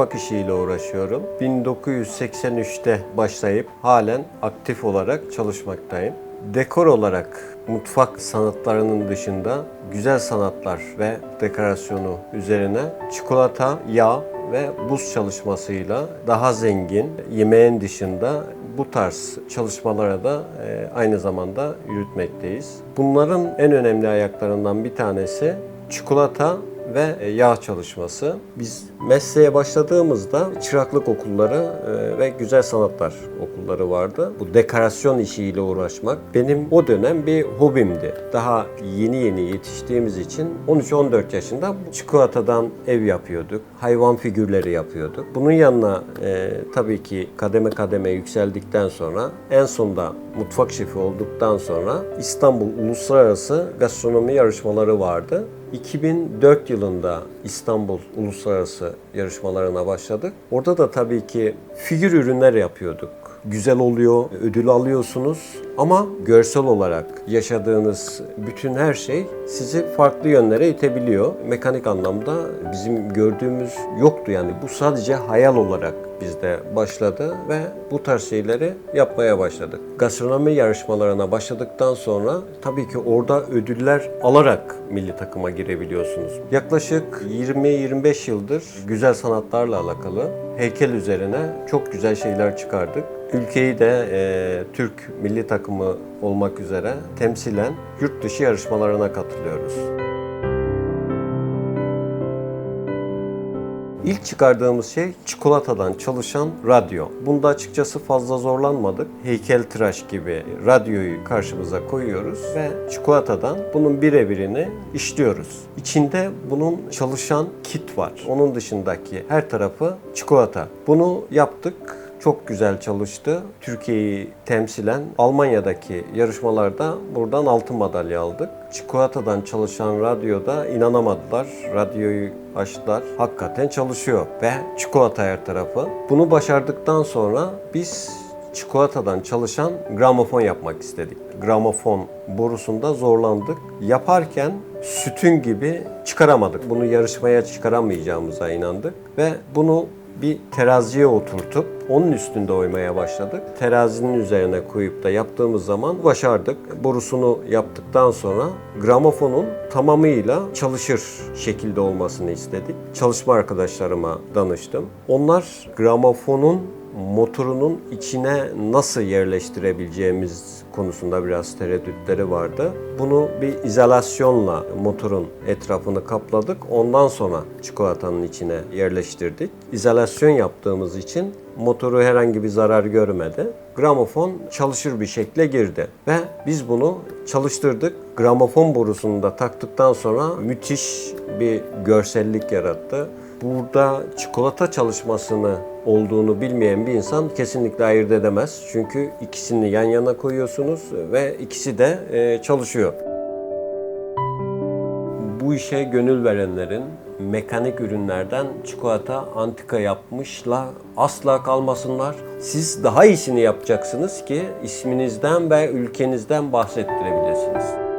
mutfak işiyle uğraşıyorum. 1983'te başlayıp halen aktif olarak çalışmaktayım. Dekor olarak mutfak sanatlarının dışında güzel sanatlar ve dekorasyonu üzerine çikolata, yağ ve buz çalışmasıyla daha zengin yemeğin dışında bu tarz çalışmalara da e, aynı zamanda yürütmekteyiz. Bunların en önemli ayaklarından bir tanesi çikolata ve e, yağ çalışması. Biz mesleğe başladığımızda çıraklık okulları e, ve güzel sanatlar okulları vardı. Bu dekorasyon işiyle uğraşmak benim o dönem bir hobimdi. Daha yeni yeni yetiştiğimiz için 13-14 yaşında çikolatadan ev yapıyorduk. Hayvan figürleri yapıyorduk. Bunun yanına e, tabii ki kademe kademe yükseldikten sonra en sonunda mutfak şefi olduktan sonra İstanbul Uluslararası Gastronomi Yarışmaları vardı. 2004 yılında İstanbul Uluslararası yarışmalarına başladık. Orada da tabii ki figür ürünler yapıyorduk. Güzel oluyor, ödül alıyorsunuz ama görsel olarak yaşadığınız bütün her şey sizi farklı yönlere itebiliyor. Mekanik anlamda bizim gördüğümüz yoktu yani bu sadece hayal olarak bizde başladı ve bu tarz şeyleri yapmaya başladık. Gastronomi yarışmalarına başladıktan sonra tabii ki orada ödüller alarak milli takıma girebiliyorsunuz. Yaklaşık 20-25 yıldır güzel sanatlarla alakalı heykel üzerine çok güzel şeyler çıkardık. Ülkeyi de e, Türk milli takımı olmak üzere temsilen yurt dışı yarışmalarına katılıyoruz. İlk çıkardığımız şey çikolatadan çalışan radyo. Bunda açıkçası fazla zorlanmadık. Heykel tıraş gibi radyoyu karşımıza koyuyoruz ve çikolatadan bunun birebirini işliyoruz. İçinde bunun çalışan kit var. Onun dışındaki her tarafı çikolata. Bunu yaptık. Çok güzel çalıştı. Türkiye'yi temsilen Almanya'daki yarışmalarda buradan altın madalya aldık. Çikolatadan çalışan radyoda inanamadılar. Radyoyu açtılar. Hakikaten çalışıyor ve çikolata her tarafı. Bunu başardıktan sonra biz çikolatadan çalışan gramofon yapmak istedik. Gramofon borusunda zorlandık. Yaparken sütün gibi çıkaramadık. Bunu yarışmaya çıkaramayacağımıza inandık ve bunu bir teraziye oturtup onun üstünde oymaya başladık. Terazinin üzerine koyup da yaptığımız zaman başardık. Borusunu yaptıktan sonra gramofonun tamamıyla çalışır şekilde olmasını istedik. Çalışma arkadaşlarıma danıştım. Onlar gramofonun motorunun içine nasıl yerleştirebileceğimiz konusunda biraz tereddütleri vardı. Bunu bir izolasyonla motorun etrafını kapladık. Ondan sonra çikolatanın içine yerleştirdik. İzolasyon yaptığımız için motoru herhangi bir zarar görmedi. Gramofon çalışır bir şekle girdi ve biz bunu çalıştırdık. Gramofon borusunu da taktıktan sonra müthiş bir görsellik yarattı. Burada çikolata çalışmasını olduğunu bilmeyen bir insan kesinlikle ayırt edemez. Çünkü ikisini yan yana koyuyorsunuz ve ikisi de e, çalışıyor. Bu işe gönül verenlerin mekanik ürünlerden çikolata antika yapmışla asla kalmasınlar. Siz daha iyisini yapacaksınız ki isminizden ve ülkenizden bahsettirebilirsiniz.